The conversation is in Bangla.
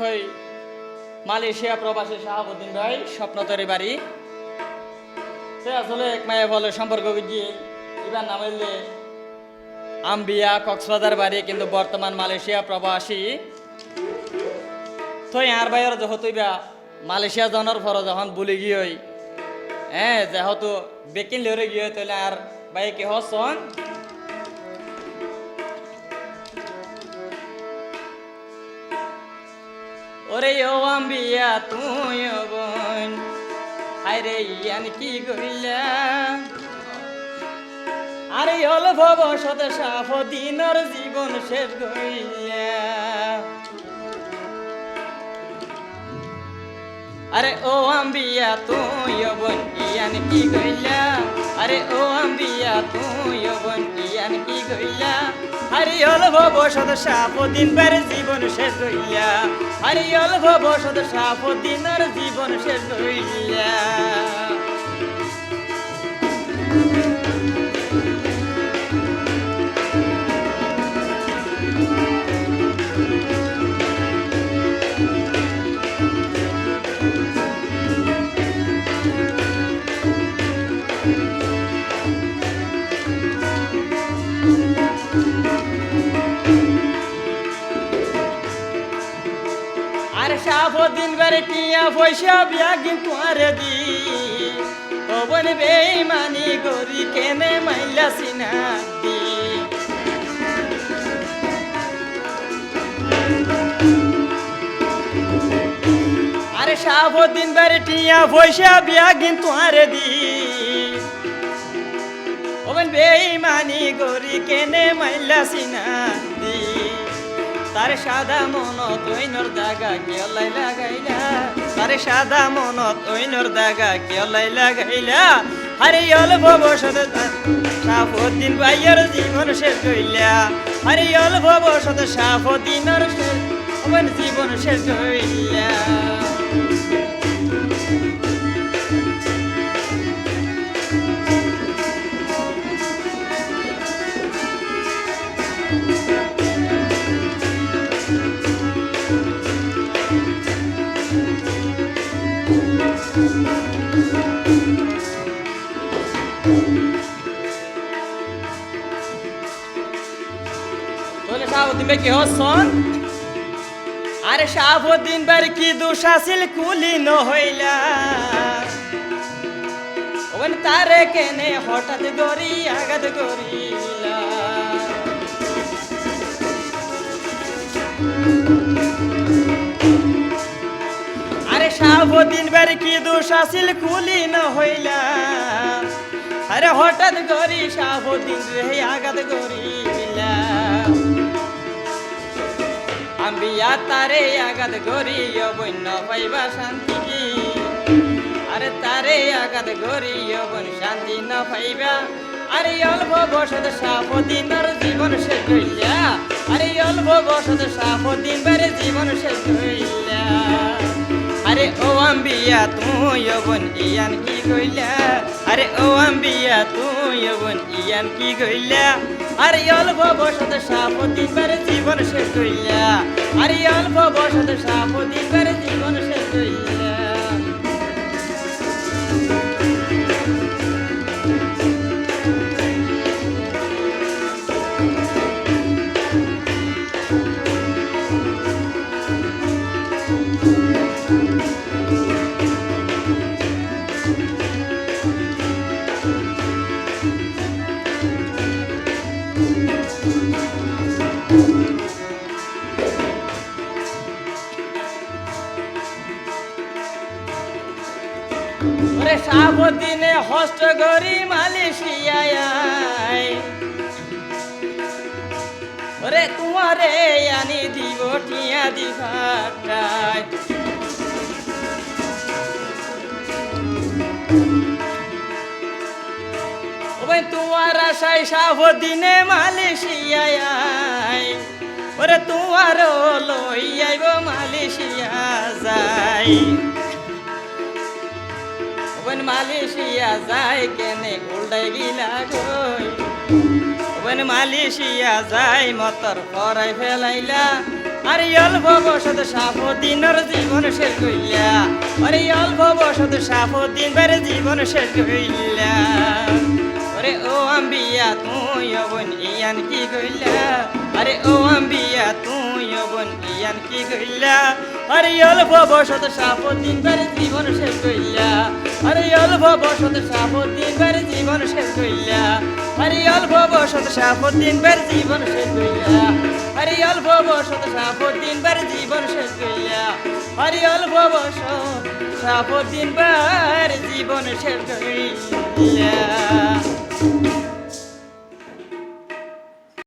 থই মালয়েশিয়া প্রবাসী শাহাবুদ্দিন ভাই স্বপ্নতরি বাড়ি। সে আসলে এক মায়ে বলে সম্পর্ক গিয়ে এবার নাম হইলে আম্বিয়া কক্সবাজার বাড়ি, কিন্তু বর্তমান মালয়েশিয়া প্রবাসী। তো আর বাইর যেহেতু ইবা মালয়েশিয়া জনের পর যখন বলি গিয়ে হ্যাঁ যেহেতু বেকিন লেরে গিয়ে তাহলে আর বাই কি হসন ওরে ও আম্বিয়া, তুই বোন। হায়রে, ইয়ান কি কইলা? আরে অল্প বসত সাফ দিনর জীবন শেষ কইলা। আরে ও আম্বিয়া, তুই বোন, ইয়ান কি কইলা? আরে ও আম্বিয়া, তুই বোন, ইয়ান কি কইলা? আরে অল্প বসত সাপ দিন জীবন শেষ হইয়া আরে অল্প বসত সাপ দিনার জীবন শেষ হইয়া বেড়ে টিয়া পয়সা বিয়া কিন্তু আরে দি। ওবন বেইমানি গরি কেনে মাইলা সিনা দি। আরে সাপ দিন বেড়ে টিয়া পয়সা বিয়া কিন্তু আরে দি। ওবন বেইমানি গরি কেনে মাইলা সিনা তারে সাদা মনত ঐনর দাগা কেলাই লাগাইলা? তার সাদা মনত ঐনর দাগা কেলাই লাগাইলা? আরে অল্প বসত সাফদিন বাইয়ের জীবন শেষ হইলা। আরে অল্প বসত সাফদিন জীবন শেষ হইলা। বলে শাহাবুদ্দিন ভাই কি হসন আরে শাহাবুদ্দিন ভাই কি আছিল কুলি ন হইলা? ওন তারে কেনে হঠাৎ গরি আগাদ গরিলা আরে শাহাবুদ্দিন ভাই কি হইলা? আরে হঠাৎ গরি শাহাবুদ্দিন রে আগাদ গরিলা আম্বিয়া তারে আগাদ গরি বন্য পাইবা শান্তি কি? আরে তারে আগাদ গরি বন শান্তি ন পাইবা? আরে অল্প বসত সাপ দিনর জীবন শেষ হইলা। আরে অল্প বসত সাপ বারে জীবন শেষ হইলা। আরে ও আম্বিয়া, তুই বোন ইয়ান কি কইলা? আরে ও আম্বিয়া, তুই বোন ইয়ান কি কইলা? আরে অল্প বসত সাপ দিবার জীবন শেষ হইয়া আরে অল্প বসত সাপ দিবার জীবন শেষ হইলা ওরে সাবদিনে হস্ত গরি মালয়েশিয়ায়। ওরে তোমারে আনি দিব টিয়া দিভাটায় ওবে তোমার আশায় সাবদিনে মালয়েশিয়ায়। ওরে তোমারও লই আইব মালয়েশিয়া ওন মালয়েশিয়া যায় কেনে? উল্টাই গিলা গই বন মালিশিয়া যাই মতর পরাই ফেলাইলা। আরে অল্প বসত সাপ দিনের জীবন শেষ কইলা। আরে অল্প বসত সাপ দিন জীবন শেষ কইলা। আরে ও আম্বিয়া, তুই অবন ইয়ান কি কইলা? আরে ও আম্বিয়া, তুই অবন ইয়ান কি কইলা? আরে অল্প বসত সাপ দিন জীবন শেষ কইলা। আরে অল্প বসত সাপ দিন বেড়ে জীবন শেষ কইলা আরে অল্প বসত সাপ দিন বেড়ে জীবন শেষ কইলা আরে অল্প বসত সাপ দিন বেড়ে জীবন শেষ কইলা আরে অল্প বসত সাপ দিন জীবন শেষ